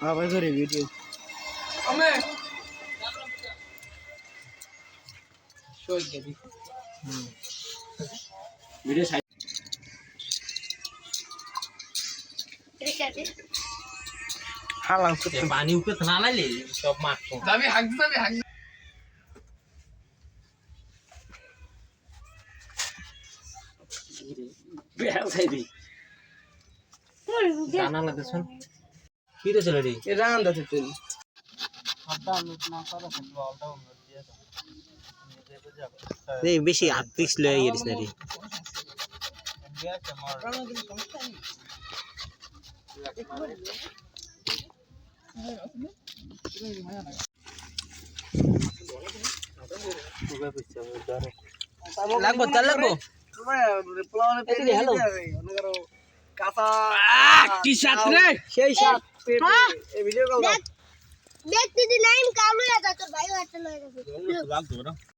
আবার করে ভিডিও আমি। ভিডিও হালাম পানি উপরে না নাইলে সব মাঠ যাবি হাঁক যাবি হাঁক বেড়াল খাইবি জানা লাগে শুন কি রে ছেলে এ রান দাতে তুই এই বেশি হাত পিছ লয়ে গেছিস না রে। লাগবো তার লাগবো? কাঁচা কি সাত রে? সেই সাত। এই ভিডিও কল দেখ দিদি নাইম কালু তোর ভাই হাতে লয়ে গেছে। লাগতো না?